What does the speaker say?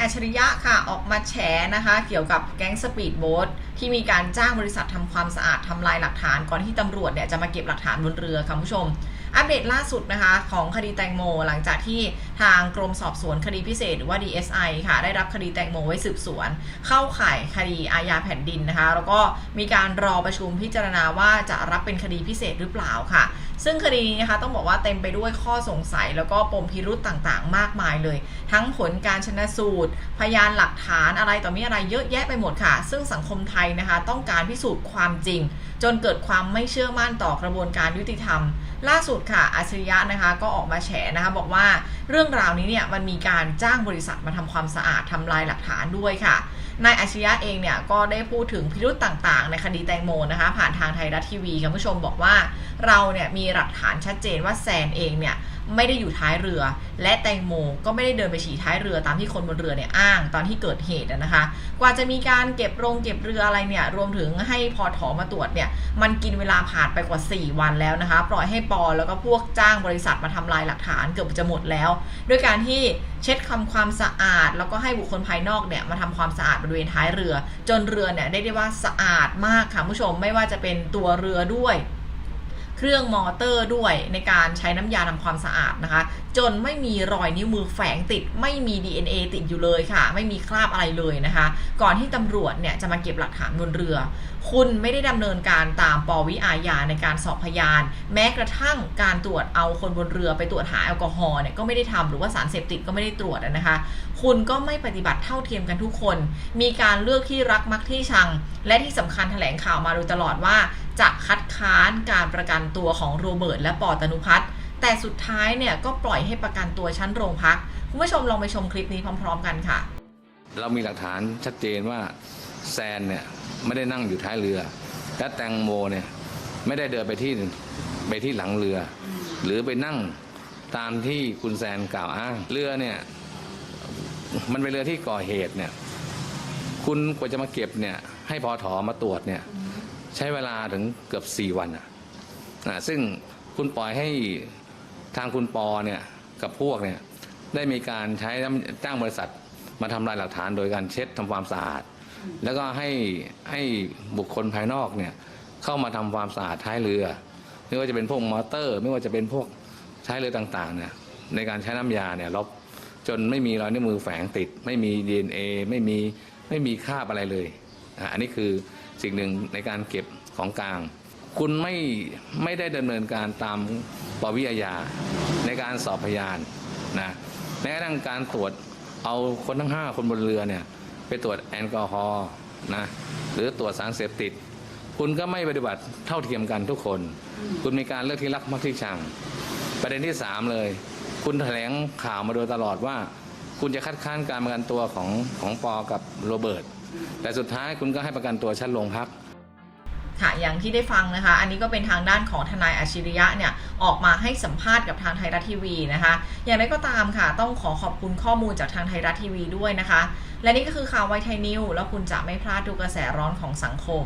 อัจฉริยะค่ะออกมาแฉนะคะ เกี่ยวกับแก๊งสปีดโบ๊ทที่มีการจ้างบริษัททำความสะอาดทำลายหลักฐาน ก่อนที่ตำรวจเนี่ยจะมาเก็บหลักฐานบนเรือค่ะคุณผู้ชม อัปเดตล่าสุดนะคะของคดีแตงโม หลังจากที่ทางกรมสอบสวนคดีพิเศษหรือว่า DSI ค่ะ ได้รับคดีแตงโมไว้สืบสวน เข้าข่ายคดีอาญาแผ่นดินนะคะ แล้วก็มีการรอประชุมพิจารณาว่าจะรับเป็นคดีพิเศษหรือเปล่าค่ะ ซึ่งคดีนี้นะคะต้องบอกว่าเต็มไปด้วยข้อสงสัยแล้วก็ปมพิรุธต่างๆ มากมายเลย ทั้งผลการชนะสูตร พยานหลักฐานอะไรต่อมีอะไรเยอะแยะไปหมดค่ะ ซึ่งสังคมไทยนะคะ ต้องการพิสูจน์ความจริง จนเกิดความไม่เชื่อมั่นต่อกระบวนการยุติธรรม ล่าสุดค่ะอัจฉริยะนะคะก็ออกมาแฉนะคะบอกว่าเรื่องราวนี้เนี่ยมันมีการจ้างบริษัทมาทำความสะอาดทำลายหลักฐานด้วยค่ะนายอัจฉริยะเองเนี่ยก็ได้พูดถึงพิรุธต่างๆ ในคดีแตงโมนะคะ ผ่านทางไทยรัฐทีวีคุณผู้ชมบอกว่าเราเนี่ยมีหลักฐานชัดเจนว่าแซนเองเนี่ยไม่ได้อยู่ท้ายเรือ และแตงโมก็ไม่ได้เดินไปฉี่ท้ายเรือตามที่คนบนเรือเนี่ยอ้างตอนที่เกิดเหตุนะคะ กว่าจะมีการเก็บโรงเก็บเรืออะไรเนี่ยรวมถึงให้พอถอมาตรวจเนี่ยมันกินเวลาผ่านไปกว่า 4 วันแล้วนะคะ ปล่อยให้ปอแล้วก็พวกจ้างบริษัทมาทำลายหลักฐานเกือบจะหมดแล้ว ด้วยการที่เช็ดคำความสะอาด แล้วก็ให้บุคคลภายนอกเนี่ยมาทำความสะอาดบริเวณท้ายเรือ จนเรือเนี่ยได้ได้ว่าสะอาดมากค่ะผู้ชมไม่ว่าจะเป็นตัวเรือด้วย เครื่องมอเตอร์ด้วยในการใช้น้ำยาทำความสะอาดนะคะ จนไม่มีรอยนิ้วมือแฝงติด ไม่มี DNA ติดอยู่เลยค่ะ ไม่มีคราบอะไรเลยนะคะ ก่อนที่ตำรวจเนี่ยจะมาเก็บหลักฐานบนเรือ คุณไม่ได้ดำเนินการตามปวิอาญาในการสอบพยาน แม้กระทั่งการตรวจเอาคนบนเรือไปตรวจหาแอลกอฮอล์เนี่ยก็ไม่ได้ทำหรือว่าสารเสพติดก็ไม่ได้ตรวจนะคะ คุณก็ไม่ปฏิบัติเท่าเทียมกันทุกคน มีการเลือกที่รักมักที่ชัง และที่สำคัญแถลงข่าวมาโดยตลอดว่า จะคัดค้านการประกันตัวของโรเบิร์ตและปอตนุพัฒน์แต่สุดท้ายเนี่ยก็ปล่อยให้ประกันตัวชั้นโรงพักคุณผู้ชมลองไปชมคลิปนี้พร้อม ๆ กันค่ะ เรามีหลักฐานชัดเจนว่าแซนเนี่ยไม่ได้นั่งอยู่ท้ายเรือ และแตงโมเนี่ยไม่ได้เดินไปที่ไปที่หลังเรือ หรือไปนั่งตามที่คุณแซนกล่าวอ้างเรือเนี่ยมันเป็นเรือที่ก่อเหตุเนี่ยคุณกว่าจะมาเก็บเนี่ยให้พอถอมาตรวจเนี่ย ใช้เวลาถึงเกือบสี่วันอะซึ่งคุณปล่อยให้ทางคุณปอเนี่ยกับพวกเนี่ยได้มีการใช้จ้างบริษัทมาทำลายหลักฐานโดยการเช็ดทำความสะอาด แล้วก็ให้ให้บุคคลภายนอกเนี่ยเข้ามาทำความสะอาดท้ายเรือ ไม่ว่าจะเป็นพวกมอเตอร์ ไม่ว่าจะเป็นพวกท้ายเรือต่างๆเนี่ยในการใช้น้ำยาเนี่ยลบจนไม่มีรอยนิ้วมือแฝงติด ไม่มี DNA ไม่มีไม่มีคราบอะไรเลย อันนี้คือ สิ่งหนึ่งในการเก็บของกลาง คุณไม่ไม่ได้ดำเนินการตามปวิอาญาในการสอบพยานนะแม้กระทั่งการตรวจเอาคนทั้ง 5 คนบนเรือเนี่ยไปตรวจแอลกอฮอล์นะหรือตรวจสารเสพติด คุณก็ไม่ปฏิบัติเท่าเทียมกันทุกคน คุณมีการเลือกที่รักมักที่ชัง ประเด็นที่ 3 เลย คุณแถลงข่าวมาโดยตลอดว่า คุณจะคัดค้านการประกันตัวของของปอกับโรเบิร์ต แต่สุดท้ายคุณก็ให้ประกันตัวชั้นโรงพักค่ะอย่างที่ได้ฟังนะคะ อันนี้ก็เป็นทางด้านของทนายอาชิริยะเนี่ยออกมาให้สัมภาษณ์กับทางไทยรัฐทีวีนะคะ อย่างไรก็ตามค่ะ ต้องขอขอบคุณข้อมูลจากทางไทยรัฐทีวีด้วยนะคะ และนี่ก็คือข่าวไวไทยนิวแล้วคุณจะไม่พลาดทุกกระแสร้อนของสังคม